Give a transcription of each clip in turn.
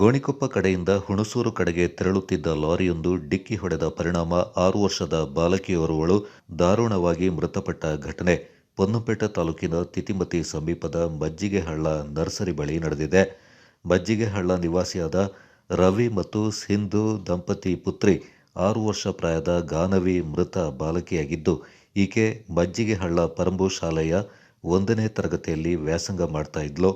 ಗೋಣಿಕೊಪ್ಪ ಕಡೆಯಿಂದ ಹುಣಸೂರು ಕಡೆಗೆ ತೆರಳುತ್ತಿದ್ದ ಲಾರಿಯೊಂದು ಡಿಕ್ಕಿ ಹೊಡೆದ ಪರಿಣಾಮ ಆರು ವರ್ಷದ ಬಾಲಕಿಯೋರ್ವಳು ದಾರುಣವಾಗಿ ಮೃತಪಟ್ಟ ಘಟನೆ. ಪೊನ್ನಂಪೇಟೆ ತಾಲೂಕಿನ ತಿತಿಮತಿ ಸಮೀಪದ ಮಜ್ಜಿಗೆಹಳ್ಳ ನರ್ಸರಿ ಬಳಿ ನಡೆದಿದೆ. ಮಜ್ಜಿಗೆಹಳ್ಳ ನಿವಾಸಿಯಾದ ರವಿ ಮತ್ತು ಸಿಂಧು ದಂಪತಿ ಪುತ್ರಿ ಆರು ವರ್ಷ ಪ್ರಾಯದ ಗಾನವಿ ಮೃತ ಬಾಲಕಿಯಾಗಿದ್ದು, ಈಕೆ ಮಜ್ಜಿಗೆಹಳ್ಳ ಪರಂಬು ಶಾಲೆಯ ಒಂದನೇ ತರಗತಿಯಲ್ಲಿ ವ್ಯಾಸಂಗ ಮಾಡ್ತಾ ಇದ್ಲು.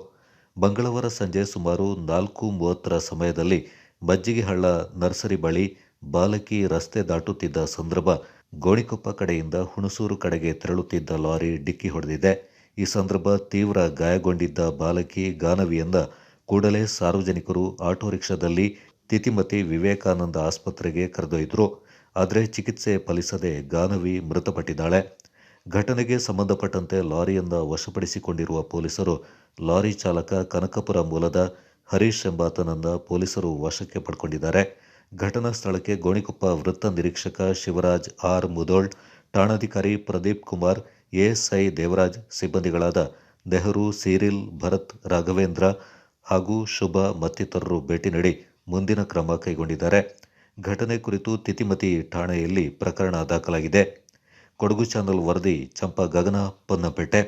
ಮಂಗಳವಾರ ಸಂಜೆ ಸುಮಾರು ನಾಲ್ಕು ಮೂವತ್ತರ ಸಮಯದಲ್ಲಿ ಮಜ್ಜಿಗೆಹಳ್ಳ ನರ್ಸರಿ ಬಳಿ ಬಾಲಕಿ ರಸ್ತೆ ದಾಟುತ್ತಿದ್ದ ಸಂದರ್ಭ ಗೋಣಿಕೊಪ್ಪ ಕಡೆಯಿಂದ ಹುಣಸೂರು ಕಡೆಗೆ ತೆರಳುತ್ತಿದ್ದ ಲಾರಿ ಡಿಕ್ಕಿ ಹೊಡೆದಿದೆ. ಈ ಸಂದರ್ಭ ತೀವ್ರ ಗಾಯಗೊಂಡಿದ್ದ ಬಾಲಕಿ ಗಾನವಿಯಿಂದ ಕೂಡಲೇ ಸಾರ್ವಜನಿಕರು ಆಟೋ ರಿಕ್ಷಾದಲ್ಲಿ ತಿತಿಮತಿ ವಿವೇಕಾನಂದ ಆಸ್ಪತ್ರೆಗೆ ಕರೆದೊಯ್ದರು. ಆದರೆ ಚಿಕಿತ್ಸೆ ಫಲಿಸದೆ ಗಾನವಿ ಮೃತಪಟ್ಟಿದ್ದಾಳೆ. ಘಟನೆಗೆ ಸಂಬಂಧಪಟ್ಟಂತೆ ಲಾರಿಯಿಂದ ವಶಪಡಿಸಿಕೊಂಡಿರುವ ಪೊಲೀಸರು ಲಾರಿ ಚಾಲಕ ಕನಕಪುರ ಮೂಲದ ಹರೀಶ್ ಎಂಬಾತನನ್ನ ಪೊಲೀಸರು ವಶಕ್ಕೆ ಪಡ್ಕೊಂಡಿದ್ದಾರೆ. ಘಟನಾ ಸ್ಥಳಕ್ಕೆ ಗೋಣಿಕೊಪ್ಪ ವೃತ್ತ ನಿರೀಕ್ಷಕ ಶಿವರಾಜ್ ಆರ್ ಮುದೋಳ್, ಠಾಣಾಧಿಕಾರಿ ಪ್ರದೀಪ್ ಕುಮಾರ್ ಎಎಸ್ಐ ದೇವರಾಜ್, ಸಿಬ್ಬಂದಿಗಳಾದ ನೆಹರು, ಸೀರಿಲ್, ಭರತ್, ರಾಘವೇಂದ್ರ ಹಾಗೂ ಶುಭ ಮತ್ತಿತರರು ಭೇಟಿ ನೀಡಿ ಮುಂದಿನ ಕ್ರಮ ಕೈಗೊಂಡಿದ್ದಾರೆ. ಘಟನೆ ಕುರಿತು ತಿತಿಮತಿ ಠಾಣೆಯಲ್ಲಿ ಪ್ರಕರಣ ದಾಖಲಾಗಿದೆ. ಕೊಡಗು ಚಾನಲ್ ವರದಿ ಚಂಪಾ ಗಗನ ಪೊನ್ನಪೇಟೆ